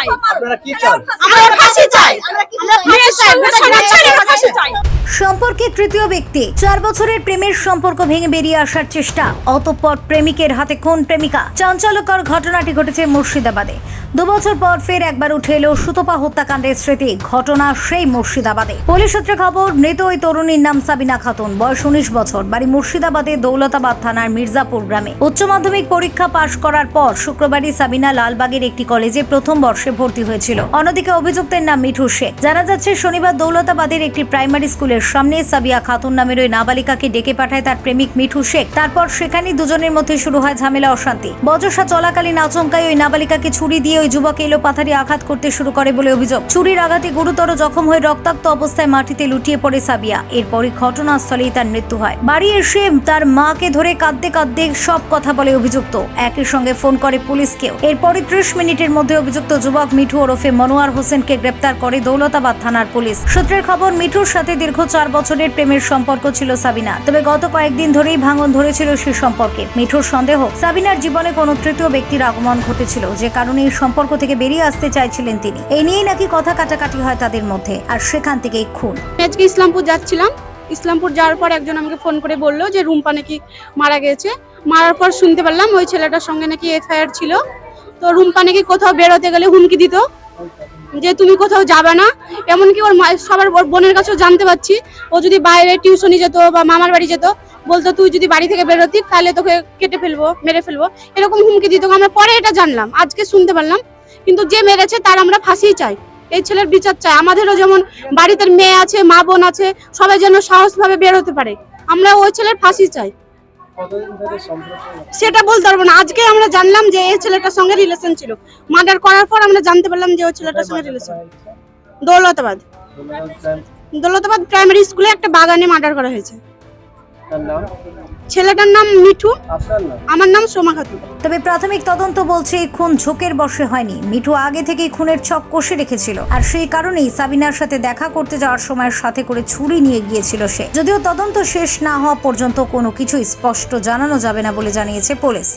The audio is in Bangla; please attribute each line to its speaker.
Speaker 1: চাই।
Speaker 2: আপনারা কি চান?
Speaker 1: আমরা ফাঁসি চাই। আমরা কি চাই আমরা কাছে চাই। আমরা ফাঁসি চাই
Speaker 3: সম্পর্কে তৃতীয় ব্যক্তি। চার বছরের প্রেমের সম্পর্ক ভেঙে বেরিয়ে আসার চেষ্টা। অতঃপর প্রেমিকের হাতে কোন প্রেমিকা? চাঞ্চল্যকর ঘটনাটি ঘটেছে মুর্শিদাবাদে। দু বছর পর ফের একবার উঠে এলো সুতপা হত্যাকাণ্ডের স্মৃতি। ঘটনা সেই মুর্শিদাবাদে। পুলিশ সূত্রে খবর, মৃত ওই তরুণীর নাম সাবিনা খাতুন। বয়স উনিশ বছর। বাড়ি মুর্শিদাবাদে দৌলতাবাদ থানার মির্জাপুর গ্রামে। উচ্চ মাধ্যমিক পরীক্ষা পাশ করার পর শুক্রবারই সাবিনা লালবাগের একটি কলেজে প্রথম বর্ষে ভর্তি হয়েছিল। অন্যদিকে অভিযুক্তের নাম মিঠু শেখ জানা যাচ্ছে, শনিবার দৌলতাবাদের একটি প্রাইমারি স্কুলের সামনে সাবিয়া খাতুন নামের ওই নাবালিকাকে ডেকে পাঠায় তার প্রেমিক মিঠু শেখ। তারপর সেখানেই দুজনের মধ্যে শুরু হয় ঝামেলা, অশান্তি। বচসা চলাকালীন আচমকায় ওই নাবালিকাকে ছুরি দিয়ে ওই যুবক এলো পাথারি আঘাত করতে শুরু করে বলে অভিযোগ। ছুরির আঘাতে গুরুতর জখম হয়ে রক্তাক্ত অবস্থায় মাটিতে লুটিয়ে পড়ে সাবিয়া। এরপরই ঘটনাস্থলেই তার মৃত্যু হয়। বাড়ি এসে তার মাকে ধরে কাঁদতে কাঁদতে সব কথা বলে অভিযুক্ত। একই সঙ্গে ফোন করে পুলিশকেও। এরপরই ত্রিশ মিনিটের মধ্যে অভিযুক্ত যুবক মিঠু ওরফে মনোয়ার হোসেনকে গ্রেপ্তার করে দৌলতাবাদ থানার পুলিশ। সূত্রের খবর, মিঠুর সাথে দীর্ঘ চার বছরের প্রেমের সম্পর্ক ছিল সাবিনা। তবে গত কয়েকদিন ধরেই ভাঙন ধরেছিল সে সম্পর্কে। মিঠুর সন্দেহ, সাবিনার জীবনে কোনো তৃতীয় ব্যক্তির আগমন ঘটেছিল, যে কারণে এই সম্পর্ক থেকে বেরিয়ে আসতে চাইছিলেন তিনি। এই নিয়েই নাকি কথা কাটাকাটি হয় তাদের মধ্যে, আর সেখান থেকেই খুন।
Speaker 4: আজকে ইসলামপুর যাচ্ছিলাম। ইসলামপুর যাওয়ার পর একজন আমাকে ফোন করে বলল যে, রুম্পা নাকি মারা গেছে। মারার পর শুনতে পারলাম ওই ছেলেটার সঙ্গে নাকি এফআইআর ছিল। তো রুম্পা নাকি কোথাও বেরোতে গেলে হুমকি দিত। যে তুমি কোথাও যাবে না, এমনকি ওর সবার ওর বোনের কাছেও জানতে পারছি। ও যদি বাইরে টিউশনি যেত বা মামার বাড়ি যেত, বলতো, তুই যদি বাড়ি থেকে বেরোতি তাহলে তোকে কেটে ফেলব, মেরে ফেলব। এরকম হুমকি দিত। আমরা পরে এটা জানলাম, আজকে শুনতে পারলাম। কিন্তু যে মেরেছে, তার আমরা ফাঁসি চাই। এই ছেলের বিচার চাই। আমাদেরও যেমন বাড়িতে মেয়ে আছে, মা বোন আছে, সবাই যেন সাহসভাবে বের হতে পারে, আমরা ওই ছেলের ফাঁসি চাই। সেটা বলতে পারব না। আজকে আমরা জানলাম যে এই ছেলেটার সঙ্গে রিলেশন ছিল। মার্ডার করার পর আমরা জানতে পারলাম যে ওই ছেলেটার সঙ্গে রিলেশন দৌলতাবাদ। দৌলতাবাদ প্রাইমারি স্কুলে একটা বাগানে মার্ডার করা হয়েছে। ছেলেটার নাম মিঠু। আমার নাম সোমা খাতুন।
Speaker 3: তবে প্রাথমিক তদন্ত বলছে এই খুন ঝোঁকের বসে হয়নি। মিঠু আগে থেকেই খুনের ছক কষে রেখেছিল। আর সেই কারণেই সাবিনার সাথে দেখা করতে যাওয়ার সময় সাথে করে ছুরি নিয়ে গিয়েছিল সে। যদিও তদন্ত শেষ না হওয়া পর্যন্ত কোনো কিছুই স্পষ্ট জানানো যাবে না বলে জানিয়েছে পুলিশ।